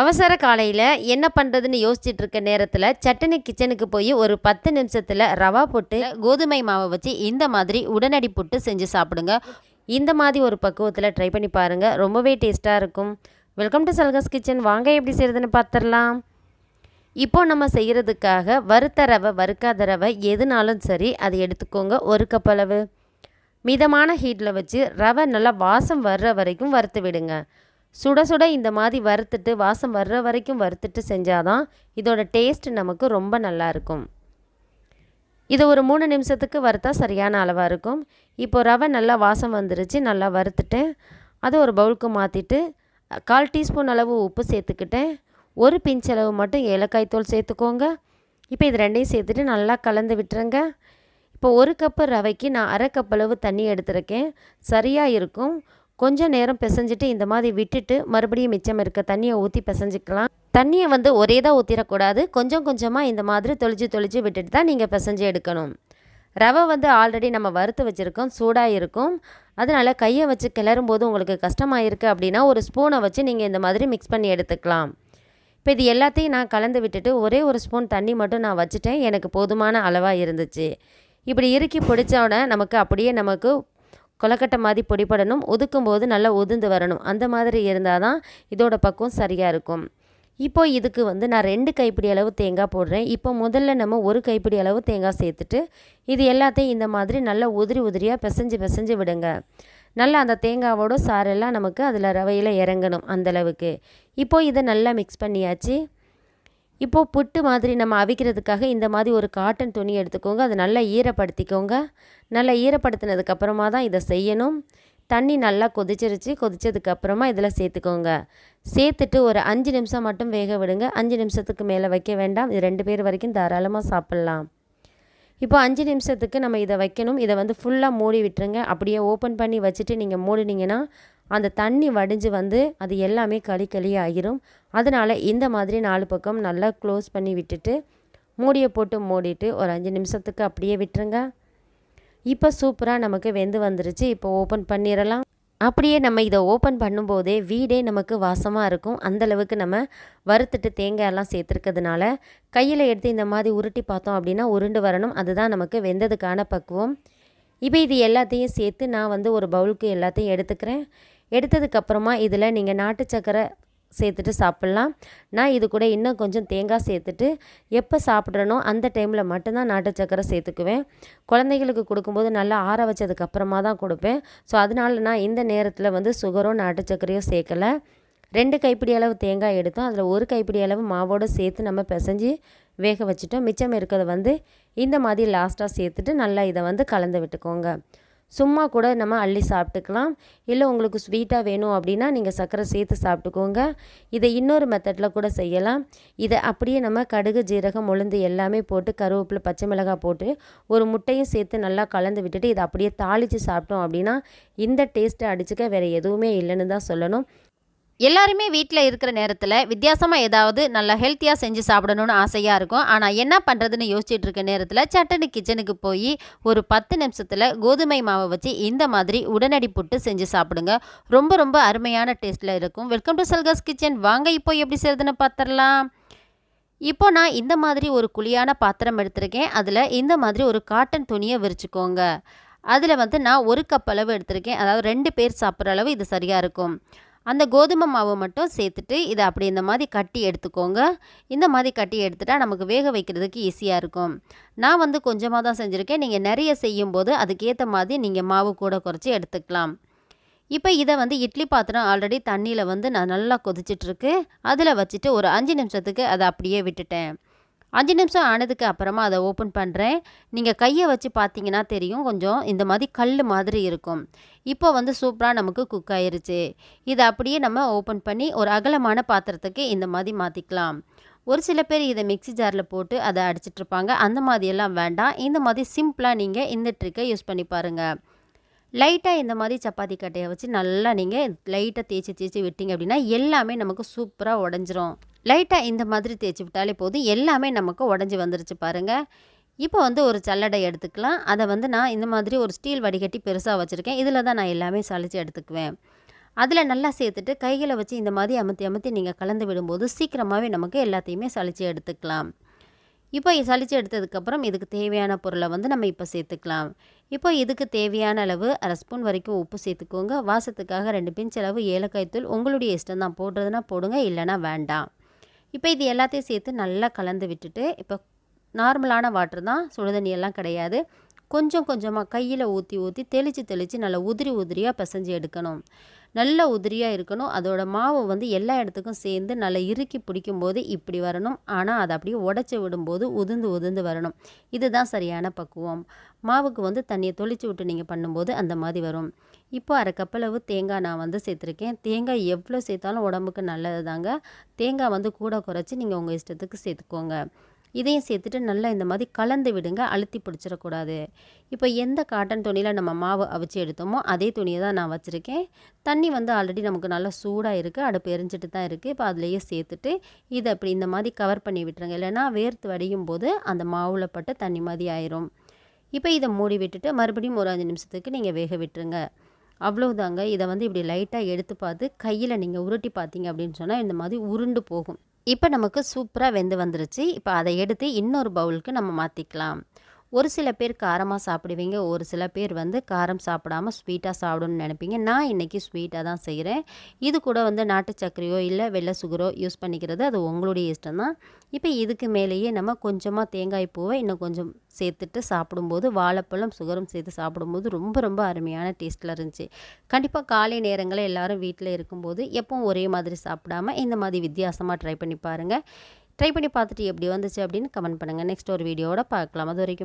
அவசர காலையில் என்ன பண்ணுறதுன்னு யோசிச்சுட்டு இருக்க நேரத்தில் சட்டனி கிச்சனுக்கு போய் ஒரு பத்து நிமிஷத்தில் ரவா போட்டு கோதுமை மாவை வச்சு இந்த மாதிரி உடனடி புட்டு செஞ்சு சாப்பிடுங்க. இந்த மாதிரி ஒரு பக்குவத்தில் ட்ரை பண்ணி பாருங்கள் ரொம்பவே டேஸ்ட்டாக இருக்கும். வெல்கம் டு சல்கஸ் கிச்சன் வாங்க எப்படி செய்கிறதுன்னு பார்த்துடலாம் இப்போ நம்ம செய்கிறதுக்காக வறுத்த ரவை வறுக்காத ரவை எதுனாலும் சரி அதை எடுத்துக்கோங்க. ஒரு கப் அளவு. மிதமான ஹீட்டில் வச்சு ரவை நல்லா வாசம் வர்ற வரைக்கும் வறுத்து விடுங்க. சுட சுட இந்த மாதிரி வறுத்துட்டு வாசம் வர்ற வரைக்கும் வறுத்துட்டு செஞ்சாதான் இதோட டேஸ்ட் நமக்கு ரொம்ப நல்லாயிருக்கும் இதை இது ஒரு மூணு நிமிஷத்துக்கு வறுத்தா சரியான அளவாக இருக்கும். இப்போ ரவை நல்லா வாசம் வந்துருச்சு நல்லா வறுத்துட்டேன். அதை ஒரு பவுலுக்கு மாற்றிட்டு கால் டீஸ்பூன் அளவு உப்பு சேர்த்துக்கிட்டேன். ஒரு பிஞ்ச் அளவு மட்டும் ஏலக்காய் தூள் சேர்த்துக்கோங்க. இப்போ இது ரெண்டையும் சேர்த்துட்டு நல்லா கலந்து விட்டுருங்க. இப்போ ஒரு கப்பு ரவைக்கு நான் அரை கப் அளவு தண்ணி எடுத்திருக்கேன். சரியாக இருக்கும். கொஞ்சம் நேரம் பிசைஞ்சிட்டு இந்த மாதிரி விட்டுட்டு மறுபடியும் மிச்சம் இருக்க தண்ணியை ஊற்றி பிசைஞ்சிக்கலாம். தண்ணியை வந்து ஒரே தான் ஊற்றிடக்கூடாது கொஞ்சம் கொஞ்சமாக இந்த மாதிரி தொளிச்சு தொளிச்சு விட்டுட்டு தான் நீங்கள் பிசைஞ்சு எடுக்கணும். ரவை வந்து ஆல்ரெடி நம்ம வறுத்து வச்சுருக்கோம் சூடாக இருக்கும் அதனால் கையை வச்சு கிளறும் போது உங்களுக்கு கஷ்டமாக இருக்குது அப்படின்னா ஒரு ஸ்பூனை வச்சு நீங்கள் இந்த மாதிரி மிக்ஸ் பண்ணி எடுத்துக்கலாம். இப்போ இது எல்லாத்தையும் நான் கலந்து விட்டுட்டு ஒரே ஒரு ஸ்பூன் தண்ணி மட்டும் நான் வச்சுட்டேன். எனக்கு போதுமான அளவாக இருந்துச்சு. இப்படி இறுக்கி பிடிச்சோடனே நமக்கு அப்படியே நமக்கு கொலக்கட்டை மாதிரி பொடிப்படணும் ஒதுக்கும் போது நல்லா உதிர்ந்து வரணும். அந்த மாதிரி இருந்தால் தான் இதோட பக்கம் சரியாக இருக்கும். இப்போ இதுக்கு வந்து நான் ரெண்டு கைப்பிடி அளவு தேங்காய் போடுறேன். இப்போ முதல்ல நம்ம ஒரு கைப்பிடி அளவு தேங்காய் சேர்த்துட்டு இது எல்லாத்தையும் இந்த மாதிரி நல்லா உதிரி உதிரியாக பிசைஞ்சு பிசைஞ்சு விடுங்க. நல்லா அந்த தேங்காவோட சாரெல்லாம் நமக்கு அதில் ரவையில் இறங்கணும் அந்தளவுக்கு இப்போது இதை நல்லா மிக்ஸ் பண்ணியாச்சு. இப்போது புட்டு மாதிரி நம்ம அவிக்கிறதுக்காக இந்த மாதிரி ஒரு காட்டன் துணி எடுத்துக்கோங்க. அதை நல்லா ஈரப்படுத்திக்கோங்க. நல்லா ஈரப்படுத்தினதுக்கப்புறமா தான் இதை செய்யணும். தண்ணி நல்லா கொதிச்சிருச்சு. கொதிச்சதுக்கப்புறமா இதில் சேர்த்துக்கோங்க. சேர்த்துட்டு ஒரு அஞ்சு நிமிஷம் மட்டும் வேக விடுங்க. அஞ்சு நிமிஷத்துக்கு மேலே வைக்க வேண்டாம். இது ரெண்டு பேர் வரைக்கும் தாராளமாக சாப்பிட்லாம். இப்போ அஞ்சு நிமிஷத்துக்கு நம்ம இதை வைக்கணும். இதை வந்து ஃபுல்லாக மூடி விட்டுருங்க. அப்படியே ஓப்பன் பண்ணி வச்சுட்டு நீங்கள் மூடினீங்கன்னா அந்த தண்ணி வடிஞ்சு வந்து அது எல்லாமே களி களி ஆகிரும் அதனால் இந்த மாதிரி நாலு பக்கம் நல்லா க்ளோஸ் பண்ணி விட்டுட்டு மூடியை போட்டு மூடிட்டு ஒரு அஞ்சு நிமிஷத்துக்கு அப்படியே விட்டுருங்க. இப்போ சூப்பராக நமக்கு வெந்து வந்துருச்சு. இப்போ ஓப்பன் பண்ணிடலாம் அப்படியே நம்ம இதை ஓப்பன் பண்ணும்போதே வீடே நமக்கு வாசமாக இருக்கும். அந்தளவுக்கு நம்ம வறுத்துட்டு தேங்காயெல்லாம் சேர்த்துருக்கிறதுனால கையில் எடுத்து இந்த மாதிரி உருட்டி பார்த்தோம் அப்படின்னா உருண்டு வரணும். அதுதான் நமக்கு வெந்ததுக்கான பக்குவம். இப்போ இது எல்லாத்தையும் சேர்த்து நான் வந்து ஒரு பவுலுக்கு எல்லாத்தையும் எடுத்துக்கிறேன். எடுத்ததுக்கப்புறமா இதில் நீங்கள் நாட்டு சக்கரை சேர்த்துட்டு சாப்பிட்லாம். நான் இது கூட இன்னும் கொஞ்சம் தேங்காய் சேர்த்துட்டு எப்போ சாப்பிட்றனோ அந்த டைமில் மட்டும்தான் நாட்டு சக்கரை சேர்த்துக்குவேன். குழந்தைகளுக்கு கொடுக்கும்போது நல்லா ஆற வச்சதுக்கப்புறமா தான் கொடுப்பேன். ஸோ அதனால நான் இந்த நேரத்தில் வந்து சுகரோ நாட்டு சக்கரையும் சேர்க்கலை. ரெண்டு கைப்பிடி அளவு தேங்காய் எடுத்தோம். அதில் ஒரு கைப்பிடி அளவு மாவோடு சேர்த்து நம்ம பிசைஞ்சு வேக வச்சுட்டோம். மிச்சம் இருக்கிறத வந்து இந்த மாதிரி லாஸ்ட்டாக சேர்த்துட்டு நல்லா இதை வந்து கலந்து விட்டுக்கோங்க. சும்மா கூட நம்ம அள்ளி சாப்பிட்டுக்கலாம். இல்லை உங்களுக்கு ஸ்வீட்டாக வேணும் அப்படின்னா நீங்கள் சர்க்கரை சேர்த்து சாப்பிட்டுக்கோங்க. இதை இன்னொரு மெத்தடில் கூட செய்யலாம். இதை அப்படியே நம்ம கடுகு ஜீரகம் உளுந்து எல்லாமே போட்டு கருவேப்பிலை பச்சை மிளகாய் போட்டு ஒரு முட்டையும் சேர்த்து நல்லா கலந்து விட்டுட்டு இதை அப்படியே தாளித்து சாப்பிட்டோம் அப்படின்னா இந்த டேஸ்ட்டை அடிச்சுக்க வேறு எதுவுமே இல்லைன்னு தான் சொல்லணும். எல்லாருமே வீட்டில் இருக்கிற நேரத்தில் வித்தியாசமாக ஏதாவது நல்லா ஹெல்த்தியாக செஞ்சு சாப்பிடணும்னு ஆசையாக இருக்கும். ஆனால் என்ன பண்ணுறதுன்னு யோசிச்சுட்டு இருக்க நேரத்தில் சட்டனு கிச்சனுக்கு போய் ஒரு பத்து நிமிஷத்தில் கோதுமை மாவை வச்சு இந்த மாதிரி உடனடி புட்டு செஞ்சு சாப்பிடுங்க. ரொம்ப ரொம்ப அருமையான டேஸ்ட்டில் இருக்கும். வெல்கம் டு சல்கஸ் கிச்சன் வாங்க இப்போ எப்படி செய்கிறதுன்னு பார்த்துடலாம் இப்போ நான் இந்த மாதிரி ஒரு குழியான பாத்திரம் எடுத்திருக்கேன். அதில் இந்த மாதிரி ஒரு காட்டன் துணியை விரிச்சுக்கோங்க. அதில் வந்து நான் ஒரு கப் அளவு எடுத்திருக்கேன். அதாவது ரெண்டு பேர் சாப்பிட்ற அளவு இது சரியாக இருக்கும். அந்த கோதுமை மாவு மட்டும் சேர்த்துட்டு இதை அப்படி இந்த மாதிரி கட்டி எடுத்துக்கோங்க. இந்த மாதிரி கட்டி எடுத்துட்டா நமக்கு வேக வைக்கிறதுக்கு ஈஸியாக இருக்கும். நான் வந்து கொஞ்சமாக தான் செஞ்சுருக்கேன். நீங்கள் நிறைய செய்யும்போது அதுக்கேற்ற மாதிரி நீங்கள் மாவு கூட குறைச்சி எடுத்துக்கலாம். இப்போ இதை வந்து இட்லி பாத்திரம் ஆல்ரெடி தண்ணியில் வந்து நான் நல்லா கொதிச்சிட்ருக்கு அதில் வச்சுட்டு ஒரு அஞ்சு நிமிஷத்துக்கு அதை அப்படியே விட்டுட்டேன். அஞ்சு நிமிஷம் ஆனதுக்கு அப்புறமா அதை ஓப்பன் பண்ணுறேன் நீங்கள் கையை வச்சு பார்த்தீங்கன்னா தெரியும். கொஞ்சம் இந்த மாதிரி கல் மாதிரி இருக்கும். இப்போ வந்து சூப்பராக நமக்கு குக் ஆயிருச்சு. இதை அப்படியே நம்ம ஓப்பன் பண்ணி ஒரு அகலமான பாத்திரத்துக்கு இந்த மாதிரி மாற்றிக்கலாம் ஒரு சில பேர் இதை மிக்சி ஜாரில் போட்டு அதை அடிச்சிட்ருப்பாங்க அந்த மாதிரியெல்லாம் வேண்டாம். இந்த மாதிரி சிம்பிளாக நீங்கள் இந்த ட்ரிக்கை யூஸ் பண்ணி பாருங்கள் லைட்டாக இந்த மாதிரி சப்பாத்தி கட்டையை வச்சு நல்லா நீங்கள் லைட்டாக தேய்ச்சி தேய்ச்சி விட்டீங்க அப்படின்னா எல்லாமே நமக்கு சூப்பராக உடஞ்சிரும். லைட்டாக இந்த மாதிரி தேய்ச்சி விட்டாலே போதும். எல்லாமே நமக்கு உடஞ்சி வந்துருச்சு பாருங்கள் இப்போ வந்து ஒரு சல்லடை எடுத்துக்கலாம். அதை வந்து நான் இந்த மாதிரி ஒரு ஸ்டீல் வடிகட்டி பெருசாக வச்சுருக்கேன். இதில் தான் நான் எல்லாமே சளிச்சு எடுத்துக்குவேன். அதில் நல்லா சேர்த்துட்டு கைகளை வச்சு இந்த மாதிரி அமுத்தி அமுத்தி நீங்கள் கலந்து விடும்போது சீக்கிரமாகவே நமக்கு எல்லாத்தையுமே சளிச்சு எடுத்துக்கலாம். இப்போ சளிச்சு எடுத்ததுக்கப்புறம் இதுக்கு தேவையான பொருளை வந்து நம்ம இப்போ சேர்த்துக்கலாம். இப்போ இதுக்கு தேவையான அளவு அரை ஸ்பூன் வரைக்கும் உப்பு சேர்த்துக்கோங்க. வாசத்துக்காக ரெண்டு பிஞ்ச் அளவு ஏலக்காய் தூள். உங்களுடைய இஷ்டம் தான். போடுறதுனா போடுங்க இல்லைனா வேண்டாம். இப்போ இது எல்லாத்தையும் சேர்த்து நல்லா கலந்து விட்டுட்டு இப்போ நார்மலான வாட்டர் தான் சுடுதண்ணியெல்லாம் கிடையாது. கொஞ்சம் கொஞ்சமாக கையில் ஊற்றி ஊற்றி தெளித்து தெளித்து நல்லா உதிரி உதிரியாக பிசைஞ்சு எடுக்கணும். நல்ல உதிரியாக இருக்கணும். அதோட மாவு வந்து எல்லா இடத்துக்கும் சேர்ந்து நல்லா இறுக்கி பிடிக்கும்போது இப்படி வரணும். ஆனால் அதை அப்படியே உடச்சி விடும்போது உதிர்ந்து உதிர்ந்து வரணும். இதுதான் சரியான பக்குவம். மாவுக்கு வந்து தண்ணியை தொளிச்சு விட்டு நீங்கள் பண்ணும்போது அந்த மாதிரி வரும். இப்போ அரை கப்பளவு தேங்காய் நான் வந்து சேர்த்துருக்கேன். தேங்காய் எவ்வளோ சேர்த்தாலும் உடம்புக்கு நல்லது தாங்க தேங்காய் வந்து கூட குறைச்சி நீங்கள் உங்கள் இஷ்டத்துக்கு சேர்த்துக்கோங்க. இதையும் சேர்த்துட்டு நல்லா இந்த மாதிரி கலந்து விடுங்க அழுத்தி பிடிச்சிடக்கூடாது. இப்போ எந்த காட்டன் துணியில் நம்ம மாவு அவிச்சு எடுத்தோமோ அதே துணியை தான் நான் வச்சுருக்கேன். தண்ணி வந்து ஆல்ரெடி நமக்கு நல்லா சூடாக இருக்குது அடுப்பு எரிஞ்சிட்டு தான் இருக்குது இப்போ அதுலேயே சேர்த்துட்டு இதை அப்படி இந்த மாதிரி கவர் பண்ணி விட்டுருங்க. இல்லைன்னா வேர்த்து வடியும் போது அந்த மாவில் பட்டு தண்ணி மாதிரி ஆயிரும். இப்போ இதை மூடி விட்டுட்டு மறுபடியும் ஒரு அஞ்சு நிமிஷத்துக்கு நீங்கள் வேக விட்டுருங்க. அவ்வளோதாங்க இதை வந்து இப்படி லைட்டாக எடுத்து பார்த்து கையில் நீங்கள் உருட்டி பார்த்தீங்க அப்படின்னு சொன்னால் இந்த மாதிரி உருண்டு போகும். இப்போ நமக்கு சூப்பராக வெந்து வந்துருச்சு. இப்போ அதை எடுத்து இன்னொரு பவுலுக்கு நம்ம மாற்றிக்கலாம் ஒரு சில பேர் காரமாக சாப்பிடுவீங்க ஒரு சில பேர் வந்து காரம் சாப்பிடாமல் ஸ்வீட்டாக சாப்பிடணும்னு நினைப்பீங்க. நான் இன்றைக்கி ஸ்வீட்டாக தான் செய்கிறேன் இது கூட வந்து நாட்டு சர்க்கரையோ இல்லை வெள்ளை சுகரோ யூஸ் பண்ணிக்கிறது அது உங்களுடைய இஷ்டம் தான். இப்போ இதுக்கு மேலேயே நம்ம கொஞ்சமாக தேங்காய் பூவை இன்னும் கொஞ்சம் சேர்த்துட்டு சாப்பிடும்போது வாழைப்பழம் சுகரும் சேர்த்து சாப்பிடும்போது ரொம்ப ரொம்ப அருமையான டேஸ்ட்டில் இருந்துச்சு. கண்டிப்பாக காலை நேரங்களில் எல்லோரும் வீட்டில் இருக்கும்போது எப்பவும் ஒரே மாதிரி சாப்பிடாம இந்த மாதிரி வித்தியாசமாக ட்ரை பண்ணி பாருங்கள் ட்ரை பண்ணி பார்த்துட்டு எப்படி வந்துச்சு அப்படின்னு கமெண்ட் பண்ணுங்கள் நெக்ஸ்ட் ஒரு வீடியோட பார்க்கலாம். அது வரைக்கும்